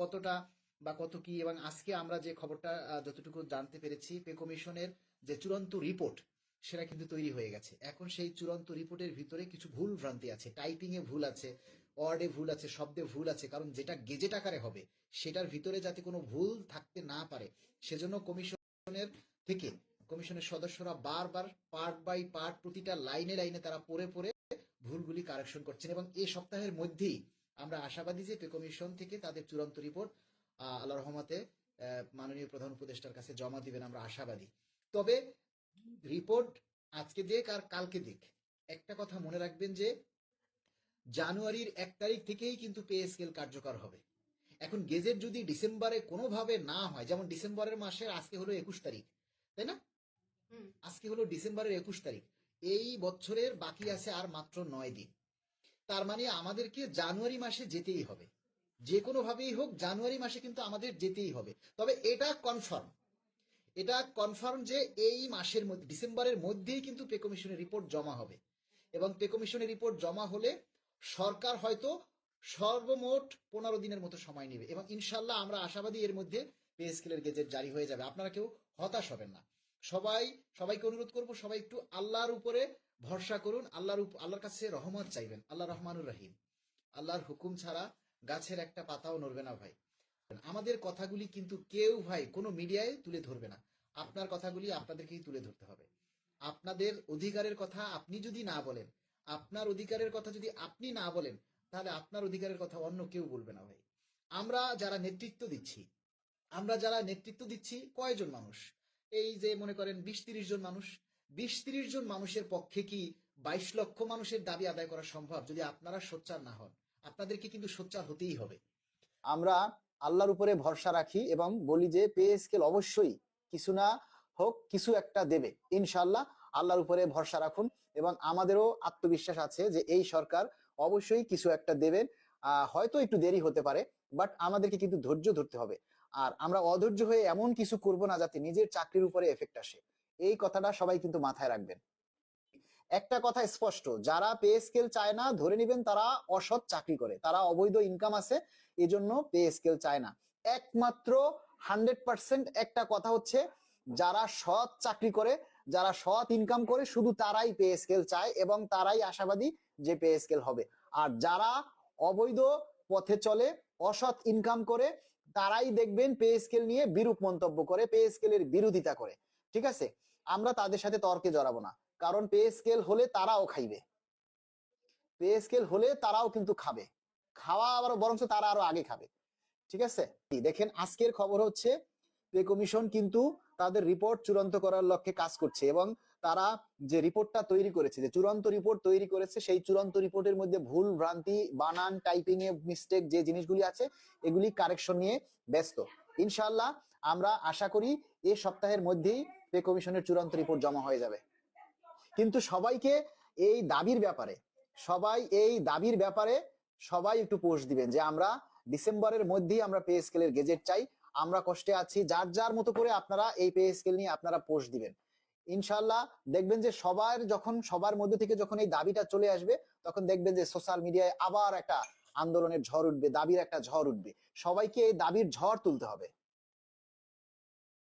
কতটা বা কত কি এবং আজকে আমরা যে খবরটা যতটুকু জানতে পেরেছি, পে কমিশনের যে চূড়ান্ত রিপোর্ট, সেটা কিন্তু তৈরি হয়ে গেছে। এখন সেই চূড়ান্ত রিপোর্টের ভিতরে কিছু ভুল ভ্রান্তি আছে। টাইপিং এ ভুল আছে, ওয়ার্ডে ভুল আছে, শব্দে ভুল আছে, কারণ যেটা গেজেট আকারে হবে, সেটার ভিতরে যাতে কোনো ভুল থাকতে না পারে, সেজন্য কমিশনের থেকে কমিশনের সদস্যরা বারবার পার্ট বাই পার্ট প্রতিটা লাইনে লাইনে তারা পড়ে পড়ে ভুলগুলি কারেকশন করছেন এবং এই সপ্তাহের মধ্যেই আমরা আশাবাদী যে কমিশন থেকে তাদের চূড়ান্ত রিপোর্ট আল্লাহ রহমতে মাননীয় প্রধান উপদেষ্টার কাছে জমা দিবেন আমরা আশাবাদী। তবে রিপোর্ট আজকে দিক আর কালকে দিক। একটা কথা মনে রাখবেন যে জানুয়ারির এক তারিখ থেকেই কিন্তু পে স্কেল কার্যকর হবে। এখন গেজেট যদি ডিসেম্বরে কোনোভাবে না হয় যেমন ডিসেম্বরের মাসের আজকে হলো একুশ তারিখ তাই না? আজকে হলো ডিসেম্বরের একুশ তারিখ। এই বছরের বাকি আছে আর মাত্র নয় দিন। তার মানে আমাদেরকে জানুয়ারি মাসে যেতেই হবে। যে কোনো ভাবেই হোক, জানুয়ারি মাসে কিন্তু আমাদের যেতেই হবে। তবে এটা কনফার্ম এটা কনফার্ম যে এই মাসের মধ্যে, ডিসেম্বরের মধ্যেই কিন্তু পে কমিশনের রিপোর্ট জমা হবে। এবং পে কমিশনের রিপোর্ট জমা হলে সরকার হয়তো সর্বমোট পনেরো দিনের মতো সময় নেবে এবং ইনশাল্লাহ আমরা আশাবাদী এর মধ্যে পে স্কেলের গেজেট জারি হয়ে যাবে। আপনারা কেউ হতাশ হবেন না। সবাই, সবাইকে অনুরোধ করব সবাই একটু আল্লাহর উপরে ভরসা করুন, আল্লাহর আল্লাহর কাছে রহমত চাইবেন। আল্লাহ রহমানুর রহিম। আল্লাহর হুকুম ছাড়া গাছের একটা পাতাও নড়বে না ভাই। আমাদের কথাগুলি কিন্তু কেউ ভাই কোনো মিডিয়ায় তুলে ধরবে না। আপনার কথাগুলি আপনাদেরকেই তুলে ধরতে হবে। আপনাদের অধিকারের কথা আপনি যদি না বলেন, আপনার অধিকারের কথা যদি আপনি না বলেন, তাহলে আপনার অধিকারের কথা অন্য কেউ বলবে না ভাই। আমরা যারা নেতৃত্ব দিচ্ছি, আমরা যারা নেতৃত্ব দিচ্ছি কয়জন মানুষ? এই যে মনে করেন বিশ তিরিশ জন মানুষ বিশ তিরিশ জন মানুষের পক্ষে কি বাইশ লক্ষ মানুষের দাবি আদায় করা সম্ভব যদি আপনারা সোচ্চার না হন? আপনাদেরকে কিন্তু সোচ্চার হতেই হবে। আমরা আল্লাহর উপরে ভরসা রাখি এবং বলি যে পে স্কেল অবশ্যই কিছু না হোক, কিছু একটা দেবে। ইনশাল্লাহ আল্লাহর উপরে ভরসা রাখুন এবং আমাদেরও আত্মবিশ্বাস আছে যে এই সরকার অবশ্যই কিছু একটা দেবেন। হয়তো একটু দেরি হতে পারে, বাট আমাদেরকে কিন্তু ধৈর্য ধরতে হবে। আর আমরা অধৈর্য হয়ে এমন কিছু করব না যাতে নিজের চাকরির উপরে এফেক্ট আসে। এই কথাটা সবাই কিন্তু মাথায় রাখবেন। একটা কথা স্পষ্ট, যারা পে স্কেল চায় না, ধরে নেবেন তারা অসৎ চাকরি করে, তারা অবৈধ ইনকাম আছে, এজন্য পে স্কেল চায় না। একমাত্র হান্ড্রেড পার্সেন্ট একটা কথা হচ্ছে, যারা সৎ চাকরি করে, যারা সৎ ইনকাম করে, শুধু তারাই পে স্কেল চায় এবং তারাই আশাবাদী যে পে স্কেল হবে। আর যারা অবৈধ পথে চলে, অসৎ ইনকাম করে, তারাই দেখবেন পে স্কেল নিয়ে বিরূপ মন্তব্য করে, পে স্কেলের বিরোধিতা করে। ঠিক আছে? আমরা তাদের সাথে তর্কে জড়াবো না। কারণ পে স্কেল হলে তারাও খাইবে। পে স্কেল হলে তারাও কিন্তু খাবে। খাওয়া আবার বরঞ্চ তারা আরও আগে খাবে। ঠিক আছে? দেখেন, আজকের খবর হচ্ছে পে কমিশন কিন্তু তাদের রিপোর্ট চূড়ান্ত করার লক্ষ্যে কাজ করছে এবং তারা যে রিপোর্টটা তৈরি করেছে, যে চূড়ান্ত রিপোর্ট তৈরি করেছে, সেই চূড়ান্ত রিপোর্টের মধ্যে ভুল, ভ্রান্তি, বানান, টাইপিং এ মিস্টেক যে জিনিসগুলি আছে, এগুলি কারেকশন নিয়ে ব্যস্ত। ইনশাআল্লাহ আমরা আশা করি এ সপ্তাহের মধ্যেই পে কমিশনের চূড়ান্ত রিপোর্ট জমা হয়ে যাবে। কিন্তু সবাইকে এই দাবির ব্যাপারে, সবাই এই দাবির ব্যাপারে সবাই একটু পোস্ট দিবেন যে আমরা ডিসেম্বরের মধ্যেই আমরা পে স্কেলের গেজেট চাই, আমরা কষ্টে আছি, যার যার মতো করে আপনারা এই পে স্কেল নিয়ে আপনারা পোস্ট দিবেন। ইনশাল্লাহ দেখবেন যে সবার যখন, সবার মধ্যে থেকে যখন এই দাবিটা চলে আসবে, তখন দেখবেন যে সোশ্যাল মিডিয়ায় আবার একটা আন্দোলনের ঝড় উঠবে, দাবির একটা ঝড় উঠবে। সবাইকে এই দাবির ঝড় তুলতে হবে।